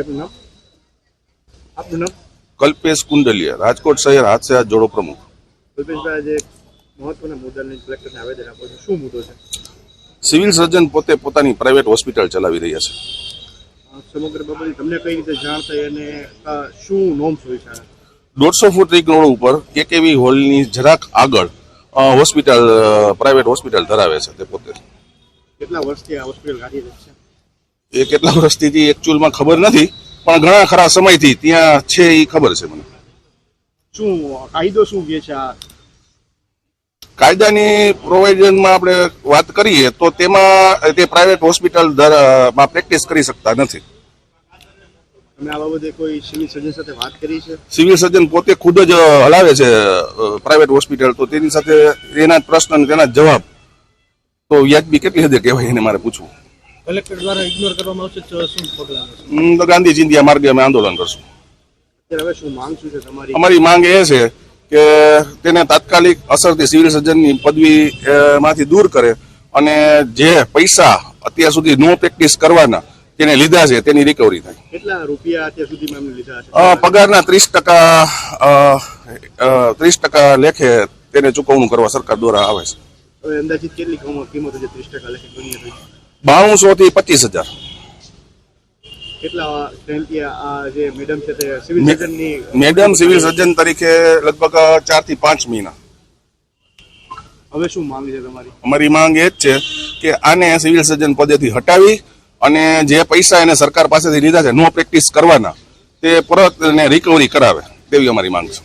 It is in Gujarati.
આપનું નામ? આપનું નામ? કલ્પેશ કુંડલિયા રાજકોટ શહેર હાથ સે હાથ જોડો પ્રમુખ. કલ્પેશભાઈ જે મહત્વના મુદ્દાને કલેક્ટરને આવેદન આપો છો. શું મુદ્દો છે? સિવિલ સર્જન પોતે પોતાની પ્રાઇવેટ હોસ્પિટલ ચલાવી રહ્યા છે. સમગ્ર બાબતે તમને કઈ રીતે જાણ થઈ અને શું નોમ્સ હોય છે? દોઢસો ફૂટ રિંગ રોડ ઉપર એક એવી હોલની જરાક આગળ હોસ્પિટલ પ્રાઇવેટ હોસ્પિટલ ધરાવે છે તે પોતે. કેટલા વર્ષથી આ હોસ્પિટલ કાર્યરત છે? એ કેટલા વર્ષથી એકચ્યુઅલમાં ખબર નથી પણ ઘણા ખરા સમયથી ત્યાં છે એ ખબર છે મને. શું કાયદો શું કહે છે આ? કાયદાની પ્રોવિઝનમાં આપણે વાત કરીએ તો તેમાં તે પ્રાઇવેટ હોસ્પિટલમાં પ્રેક્ટિસ કરી શકતા નથી. તમે આ બાબતે કોઈ સિવિલ સર્જન સાથે વાત કરી છે? સિવિલ સર્જન પોતે ખુદ જ હલાવે છે પ્રાઇવેટ હોસ્પિટલ. તો તેની સાથે એના જ પ્રશ્ન અને તેના જવાબ. તો વ્યાજબી કેટલી હદે કહેવાય એને મારે પૂછવું? કલેક્ટર દ્વારા ઇગ્નોર કરવામાં આવશે શું પગલાં તો ગાંધી ચિંધ્યા માર્ગે અમે આંદોલન કરશું. હવે શું માંગ શું છે તમારી? અમારી માંગ એ છે કે તેને તાત્કાલિક અસરથી સિવિલ સર્જનની પદવી માંથી દૂર કરે અને જે પૈસા અત્યાર સુધી નો પ્રેક્ટિસ કરવાના તેને લીધા છે તેની રિકવરી થાય. કેટલા રૂપિયા અત્યાર સુધીમાં એમને લીધા છે? પગારના ત્રીસ ટકા ત્રીસ ટકા લેખે તેને ચૂકવણું કરવા સરકાર દ્વારા આવે છે. હવે અંદાજિત કેટલી કિંમત કિંમત છે ત્રીસ ટકા લેખે બાણુંસો થી પચીસ હજાર. આ જે madam civil madam civil surgeon તરીકે લગભગ ચારથી પાંચ મહિના. હવે શું માંગ છે તમારી? અમારી માંગ એ જ છે કે આને સિવિલ સર્જન પદેથી હટાવી અને જે પૈસા એને સરકાર પાસેથી લીધા છે નો પ્રેક્ટિસ કરવાના તે પરત એને રિકવરી કરાવે તેવી અમારી માંગ છે.